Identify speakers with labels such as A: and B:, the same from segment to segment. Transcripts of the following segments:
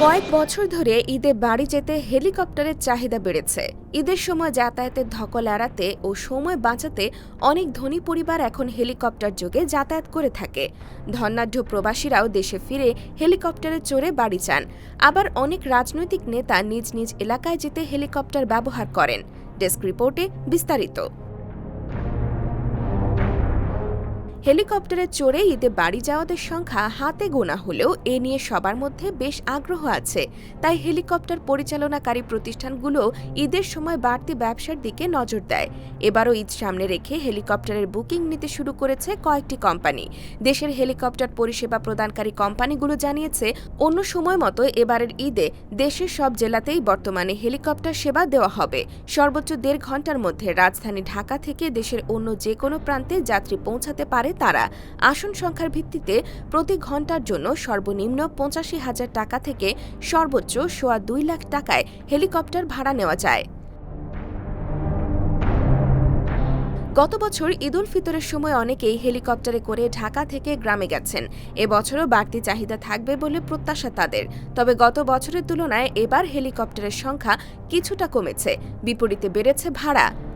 A: কয়েক বছর ধরে ঈদে বাড়ি যেতে হেলিকপ্টারের চাহিদা বেড়েছে। ঈদের সময় যাতায়াতের ধকল এড়াতে ও সময় বাঁচাতে অনেক ধনী পরিবার এখন হেলিকপ্টার যোগে যাতায়াত করে থাকে। ধনাঢ্য প্রবাসীরাও দেশে ফিরে হেলিকপ্টারে চড়ে বাড়ি যান। আবার অনেক রাজনৈতিক নেতা নিজ নিজ এলাকায় যেতে হেলিকপ্টার ব্যবহার করেন। ডেস্ক রিপোর্টে বিস্তারিত। হেলিকপ্টারে চড়ে ঈদে বাড়ি যাওয়াদের সংখ্যা হাতে গোনা হলেও এ নিয়ে সবার মধ্যে বেশ আগ্রহ আছে। তাই হেলিকপ্টার পরিচালনাকারী প্রতিষ্ঠানগুলো ঈদের সময় বাড়তি ব্যবসার দিকে নজর দেয়। এবারও ঈদ সামনে রেখে হেলিকপ্টারের বুকিং নিতে শুরু করেছে কয়েকটি কোম্পানি। দেশের হেলিকপ্টার পরিষেবা প্রদানকারী কোম্পানিগুলো জানিয়েছে, অন্য সময় মতো এবারের ঈদে দেশের সব জেলাতেই বর্তমানে হেলিকপ্টার সেবা দেওয়া হবে। সর্বোচ্চ দেড় ঘণ্টার মধ্যে রাজধানী ঢাকা থেকে দেশের অন্য যে কোনো প্রান্তে যাত্রী পৌঁছাতে পারে তারা। আসন সংখ্যার ভিত্তিতে প্রতি ঘণ্টার জন্য সর্বনিম্ন পঁচাশি হাজার টাকা থেকে সর্বোচ্চ সোয়া দুই লাখ টাকায় হেলিকপ্টার ভাড়া নেওয়া যায়। গত বছর ঈদুল ফিতরের সময় অনেকেই হেলিকপ্টারে করে ঢাকা থেকে গ্রামে গেছেন। এবছরও বাড়তি চাহিদা থাকবে বলে প্রত্যাশা তাদের। তবে গত বছরের তুলনায় এবার হেলিকপ্টারের সংখ্যা কিছুটা কমেছে। বিপরীতে বেড়েছে ভাড়া।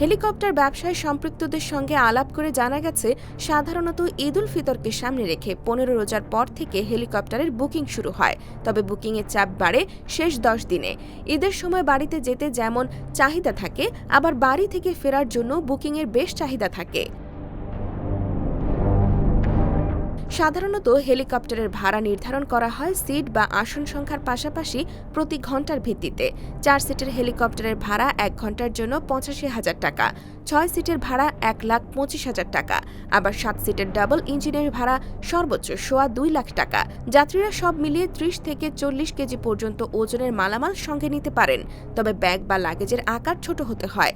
A: হেলিকপ্টার ব্যবসায় সম্পৃক্তদের সঙ্গে আলাপ করে জানা গেছে, সাধারণত ঈদুল ফিতরকে সামনে রেখে পনেরো রোজার পর থেকে হেলিকপ্টারের বুকিং শুরু হয়। তবে বুকিংয়ের চাপ বাড়ে শেষ দশ দিনে। ঈদের সময় বাড়িতে যেতে যেমন চাহিদা থাকে, আবার বাড়ি থেকে ফেরার জন্য বুকিংয়ের বেশ চাহিদা থাকে। সাধারণত হেলিকপ্টারের ভাড়া নির্ধারণ করা হয় সিট বা আসন সংখ্যার পাশাপাশি প্রতি ঘণ্টার ভিত্তিতে। চার সিটের হেলিকপ্টারের ভাড়া এক ঘণ্টার জন্য পঁচাশি হাজার টাকা, ছয় সিটের ভাড়া এক লাখ পঁচিশ হাজার টাকা, আবার সাত সিটের ডাবল ইঞ্জিনের ভাড়া সর্বোচ্চ সোয়া দুই লাখ টাকা। যাত্রীরা সব মিলিয়ে ত্রিশ থেকে চল্লিশ কেজি পর্যন্ত ওজনের মালামাল সঙ্গে নিতে পারেন, তবে ব্যাগ বা লাগেজের আকার ছোট হতে হয়।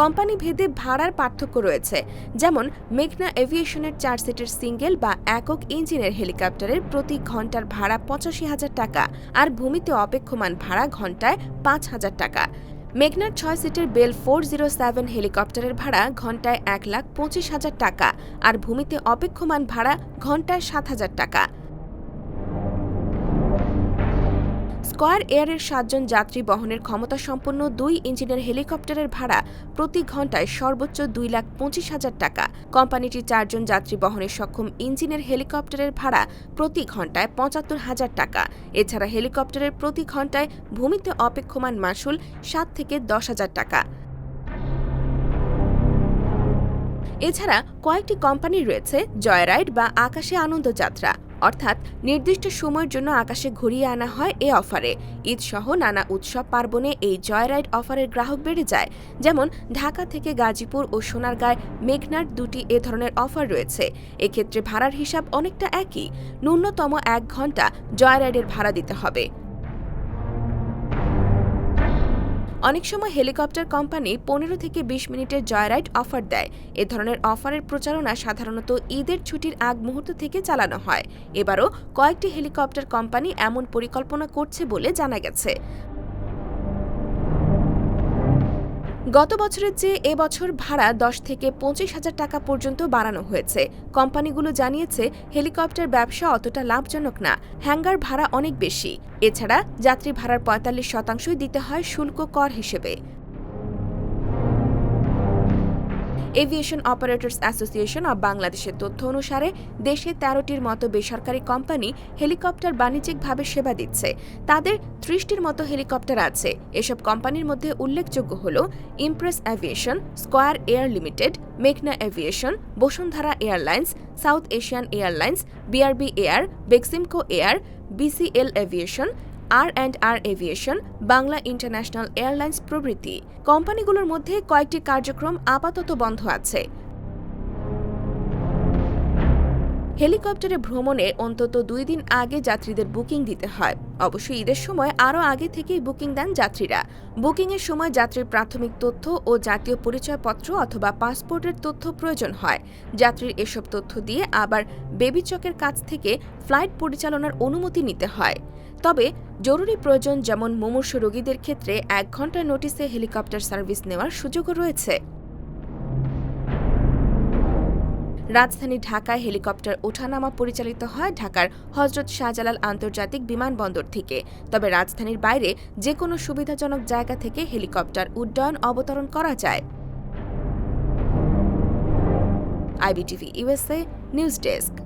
A: কোম্পানি ভেদে ভাড়ার পার্থক্য রয়েছে, যেমন মেঘনা এভিয়েশনের চার সিটের সিঙ্গেল বা একক ইঞ্জিনের হেলিকপ্টারের প্রতি ঘণ্টার ভাড়া পঁচাশি হাজার টাকা আর ভূমিতে অপেক্ষমান ভাড়া ঘন্টায় পাঁচ হাজার টাকা। মেঘনার ছয় সিটের বেল ফোর জিরো সেভেন হেলিকপ্টারের ভাড়া ঘন্টায় এক লাখ পঁচিশ হাজার টাকা আর ভূমিতে অপেক্ষমান ভাড়া ঘন্টায় সাত হাজার টাকা। স্কয়ার এয়ারের সাতজন যাত্রী বহনের ক্ষমতা সম্পন্ন দুই ইঞ্জিনের হেলিকপ্টারের ভাড়া প্রতি ঘন্টায় সর্বোচ্চ দুই লাখ পঁচিশ হাজার টাকা। কোম্পানিটি চারজন যাত্রী বহনের সক্ষম ইঞ্জিনের হেলিকপ্টারের ভাড়া প্রতি ঘন্টায় পঁচাত্তর হাজার টাকা। এছাড়া হেলিকপ্টারের প্রতি ঘন্টায় ভূমিতে অপেক্ষমান মাসুল সাত থেকে দশ হাজার টাকা। এছাড়া কয়েকটি কোম্পানি রয়েছে, জয়রাইড বা আকাশে আনন্দ যাত্রা। অর্থাৎ নির্দিষ্ট সময়ের জন্য আকাশে ঘুরিয়ে আনা হয় এ অফারে। ঈদ সহ নানা উৎসব পার্বণে এই জয়রাইড অফারের গ্রাহক বেড়ে যায়। যেমন ঢাকা থেকে গাজীপুর ও সোনারগাঁয় মেঘনার দুটি এ ধরনের অফার রয়েছে। এক্ষেত্রে ভাড়ার হিসাব অনেকটা একই। ন্যূনতম এক ঘণ্টা জয়রাইডের ভাড়া দিতে হবে। অনেক সময় হেলিকপ্টার কোম্পানি পনেরো থেকে বিশ মিনিটের জয়রাইড অফার দেয়। এ ধরনের অফারের প্রচারণা সাধারণত ঈদের ছুটির আগ মুহূর্ত থেকে চালানো হয়। এবারও কয়েকটি হেলিকপ্টার কোম্পানি এমন পরিকল্পনা করছে বলে জানা গেছে। গত বছরের চেয়ে এবছর ভাড়া দশ থেকে পঁচিশ হাজার টাকা পর্যন্ত বাড়ানো হয়েছে। কোম্পানিগুলো জানিয়েছে, হেলিকপ্টার ব্যবসা অতটা লাভজনক না, হ্যাঙ্গার ভাড়া অনেক বেশি। এছাড়া যাত্রী ভাড়ার পঁয়তাল্লিশ শতাংশই দিতে হয় শুল্ক কর হিসেবে। এভিয়েশন অপারেটর্স অ্যাসোসিয়েশন অব বাংলাদেশের তথ্য অনুসারে দেশে তেরোটির মতো বেসরকারি কোম্পানি হেলিকপ্টার বাণিজ্যিকভাবে সেবা দিচ্ছে। তাদের ত্রিশটির মতো হেলিকপ্টার আছে। এসব কোম্পানির মধ্যে উল্লেখযোগ্য হল Impress Aviation Square Air Limited, মেঘনা Aviation, Bashundhara Airlines, South Asian Airlines, BRB Air, Beximco Air, BCL Aviation R and R Aviation, Bangla International Airlines প্রভৃতি। কোম্পানিগুলোর মধ্যে কয়েকটি কার্যক্রম আপাতত বন্ধ আছে। হেলিকপ্টারে ভ্রমণে অন্তত দুই দিন আগে যাত্রীদের বুকিং দিতে হয়। অবশ্যই ঈদের সময় আরও আগে থেকেই বুকিং দেন যাত্রীরা। বুকিংয়ের সময় যাত্রীর প্রাথমিক তথ্য ও জাতীয় পরিচয়পত্র অথবা পাসপোর্টের তথ্য প্রয়োজন হয়। যাত্রীর এসব তথ্য দিয়ে আবার বেবিচকের কাছ থেকে ফ্লাইট পরিচালনার অনুমতি নিতে হয়। তবে জরুরি প্রয়োজন যেমন মুমূর্ষ রোগীদের ক্ষেত্রে এক ঘণ্টার নোটিসে হেলিকপ্টার সার্ভিস নেওয়ার সুযোগও রয়েছে। রাজধানী ঢাকায় হেলিকপ্টার ওঠানামা পরিচালিত হয় ঢাকার হজরত শাহজালাল আন্তর্জাতিক বিমানবন্দর থেকে। তবে রাজধানীর বাইরে যে কোনো সুবিধাজনক জায়গা থেকে হেলিকপ্টার উড্ডয়ন অবতরণ করা যায়। IBTV USA news desk.